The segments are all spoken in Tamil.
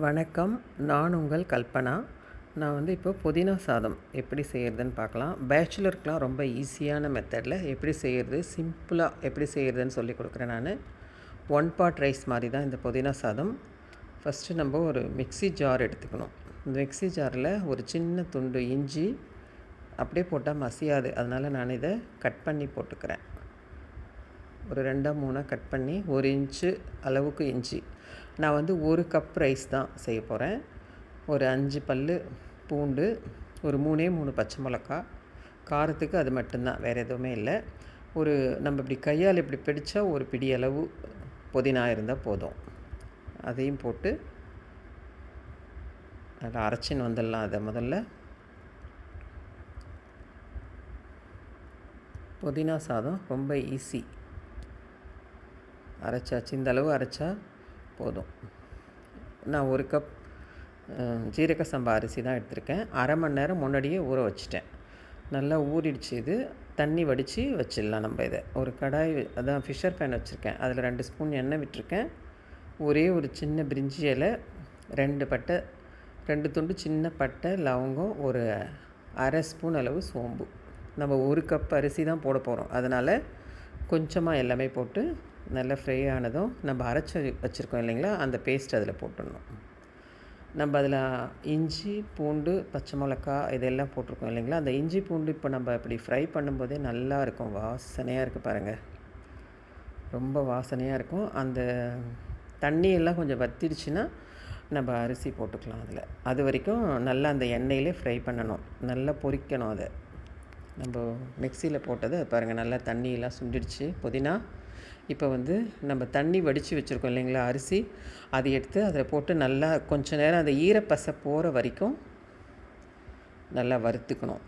வணக்கம். நான் உங்கள் கல்பனா. நான் வந்து இப்போ புதினா சாதம் எப்படி செய்கிறதுன்னு பார்க்கலாம். பேச்சுலருக்கெலாம் ரொம்ப ஈஸியான மெத்தடில் எப்படி செய்கிறது சிம்பிளாக எப்படி செய்கிறதுன்னு சொல்லி கொடுக்குறேன் நான். ஒன் பார்ட் ரைஸ் மாதிரி தான் இந்த புதினா சாதம். ஃபஸ்ட்டு நம்ம ஒரு மிக்ஸி ஜார் எடுத்துக்கணும். இந்த மிக்ஸி ஜாரில் ஒரு சின்ன துண்டு இஞ்சி அப்படியே போட்டால் மசியாது. அதனால் நான் இதை கட் பண்ணி போட்டுக்கிறேன். ஒரு ரெண்டாக மூணாக கட் பண்ணி ஒரு இன்ச்சு அளவுக்கு இஞ்சி. நான் வந்து ஒரு கப் ரைஸ் தான் செய்ய போகிறேன் ஒரு அஞ்சு பல் பூண்டு ஒரு மூணே மூணு பச்சை மிளகா காரத்துக்கு அது மட்டும்தான் வேறு எதுவுமே இல்லை. ஒரு நம்ம இப்படி கையால் இப்படி பிடிச்சா ஒரு பிடி அளவு புதினா இருந்தால் போதும். அதையும் போட்டு நல்லா அரைச்சின்னு வந்துடலாம் அதை முதல்ல. புதினா சாதம் ரொம்ப ஈஸி அரைச்சாச்சு இந்த அளவு அரைச்சா போதும். நான் ஒரு கப் ஜீரக சம்பா அரிசி தான் எடுத்திருக்கேன். அரை மணி நேரம் முன்னாடியே ஊற வச்சுட்டேன். நல்லா ஊறிடுச்சு இது. தண்ணி வடித்து வச்சிடலாம் நம்ம இதை. ஒரு கடாய் அதான் ஃபிஷர் பேன் வச்சுருக்கேன். அதில் ரெண்டு ஸ்பூன் எண்ணெய் விட்டுருக்கேன். ஒரே ஒரு சின்ன பிரிஞ்சி இலை ரெண்டு பட்டை ரெண்டு துண்டு சின்ன பட்டை லவங்கம் ஒரு அரை ஸ்பூன் அளவு சோம்பு. நம்ம ஒரு கப் அரிசி தான் போட போகிறோம் அதனால் கொஞ்சமாக எல்லாமே போட்டு நல்லா ஃப்ரை ஆனதும் நம்ம அரைச்சி வச்சுருக்கோம் இல்லைங்களா? அந்த பேஸ்ட் அதில் போட்டுடணும். நம்ம அதில் இஞ்சி பூண்டு பச்சை மிளகா இதெல்லாம் போட்டிருக்கோம் இல்லைங்களா? அந்த இஞ்சி பூண்டு இப்போ நம்ம இப்படி ஃப்ரை பண்ணும்போதே நல்லா இருக்கும். வாசனையாக இருக்குது பாருங்கள் ரொம்ப வாசனையாக இருக்கும். அந்த தண்ணியெல்லாம் கொஞ்சம் வத்திடுச்சுன்னா நம்ம அரிசி போட்டுக்கலாம் அதில். அது வரைக்கும் நல்லா அந்த எண்ணெயிலே ஃப்ரை பண்ணணும். நல்லா பொரிக்கணும் அதை. நம்ம மிக்சியில் போட்டது பாருங்கள் நல்லா தண்ணியெல்லாம் சுண்டிடுச்சு. புதினா இப்போ வந்து நம்ம தண்ணி வடித்து வச்சுருக்கோம் இல்லைங்களா அரிசி. அதை எடுத்து அதில் போட்டு நல்லா கொஞ்ச நேரம் அந்த ஈரப்பசை போகிற வரைக்கும் நல்லா வறுத்துக்கணும்.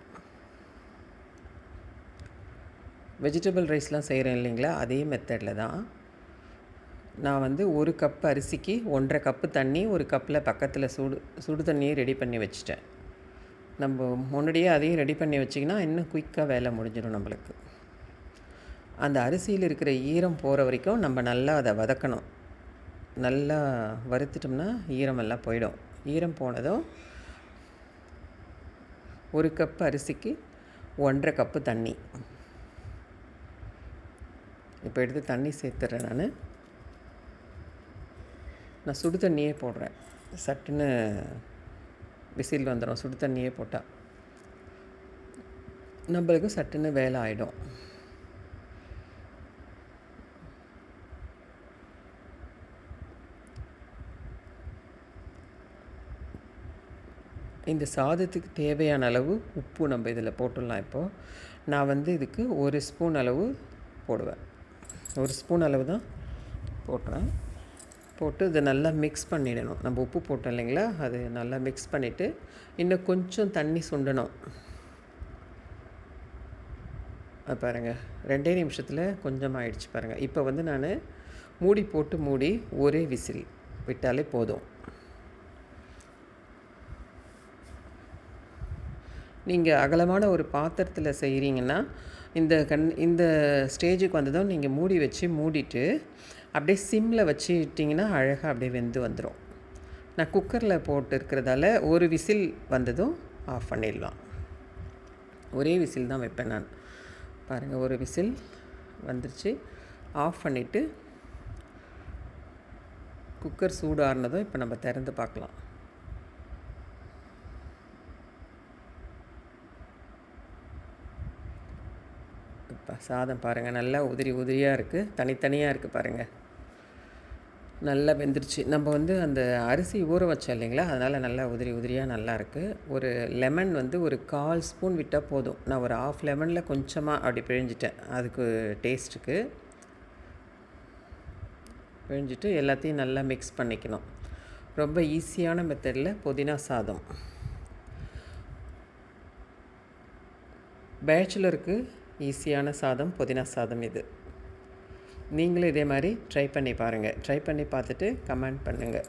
வெஜிடபிள் ரைஸ்லாம் செய்கிறேன் இல்லைங்களா அதே மெத்தடில் தான். நான் வந்து ஒரு கப் அரிசிக்கு ஒன்றரை கப்பு தண்ணி ஒரு கப்பில் பக்கத்தில் சுடு சுடு தண்ணியை ரெடி பண்ணி வச்சுட்டேன். நம்ம முன்னாடியே அதையும் ரெடி பண்ணி வச்சிங்கன்னா இன்னும் குயிக்காக வேலை முடிஞ்சிடும் நம்மளுக்கு. அந்த அரிசியில் இருக்கிற ஈரம் போகிற வரைக்கும் நம்ம நல்லா அதை வதக்கணும். நல்லா வறுத்துட்டோம்னா ஈரமெல்லாம் போயிடும். ஈரம் போனதும் ஒரு கப் அரிசிக்கு ஒன்றரை கப்பு தண்ணி. இப்போ எடுத்து தண்ணி சேர்த்துட்றேன் நான். நான் சுடு தண்ணியே போடுறேன். சட்டுன்னு விசில் வந்துடும். சுடு தண்ணியே போட்டால் நம்மளுக்கு சட்டுன்னு வேலை ஆகிடும் இந்த சாதத்துக்கு தேவையான அளவு உப்பு நம்ம இதில் போட்டுடலாம் இப்போது நான் வந்து இதுக்கு ஒரு ஸ்பூன் அளவு போடுவேன். ஒரு ஸ்பூன் அளவு தான் போட்டுறேன். போட்டு இதை நல்லா மிக்ஸ் பண்ணிடணும். நம்ம உப்பு போட்டோம் இல்லைங்களா? அது நல்லா மிக்ஸ் பண்ணிவிட்டு இன்னும் கொஞ்சம் தண்ணி சுண்டணும். பாருங்கள் ரெண்டே நிமிஷத்தில் கொஞ்சம் ஆயிடுச்சு பாருங்கள் இப்போ வந்து நான் மூடி போட்டு மூடி ஒரே விசில் விட்டாலே போதும். நீங்கள் அகலமான ஒரு பாத்திரத்தில் செய்கிறீங்கன்னா இந்த கண் இந்த ஸ்டேஜுக்கு வந்ததும் நீங்கள் மூடி வச்சு மூடிட்டு அப்படியே சிம்மில் வச்சுட்டிங்கன்னா அழகாக அப்படியே வெந்து வந்துடும் நான் குக்கரில் போட்டு இருக்கிறதால ஒரு விசில் வந்ததும் ஆஃப் பண்ணிடலாம். ஒரே விசில் தான் வைப்பேன் நான். பாருங்கள் ஒரு விசில் வந்துருச்சு. ஆஃப் பண்ணிவிட்டு குக்கர் சூடாறினதும் இப்போ நம்ம திறந்து பார்க்கலாம். இப்போ சாதம் பாருங்கள் நல்லா உதிரி உதிரியாக இருக்குது தனித்தனியாக இருக்குது பாருங்கள் நல்லா வெந்துருச்சு. நம்ம வந்து அந்த அரிசி ஊற வச்சோம் இல்லைங்களா? அதனால் நல்லா உதிரி உதிரியாக நல்லாயிருக்கு ஒரு லெமன் வந்து ஒரு கால் ஸ்பூன் விட்டால் போதும். நான் ஒரு ஆஃப் லெமனில் கொஞ்சமாக அப்படி பிழிஞ்சிட்டேன். அதுக்கு டேஸ்ட்டுக்கு பிழிஞ்சிட்டு எல்லாத்தையும் நல்லா மிக்ஸ் பண்ணிக்கணும். ரொம்ப ஈஸியான மெத்தடில் புதினா சாதம். பேச்சுலருக்கு ஈஸியான சாதம் புதினா சாதம் இது. நீங்களும் இதே மாதிரி ட்ரை பண்ணி பாருங்கள் ட்ரை பண்ணி பார்த்துட்டு கமெண்ட் பண்ணுங்கள்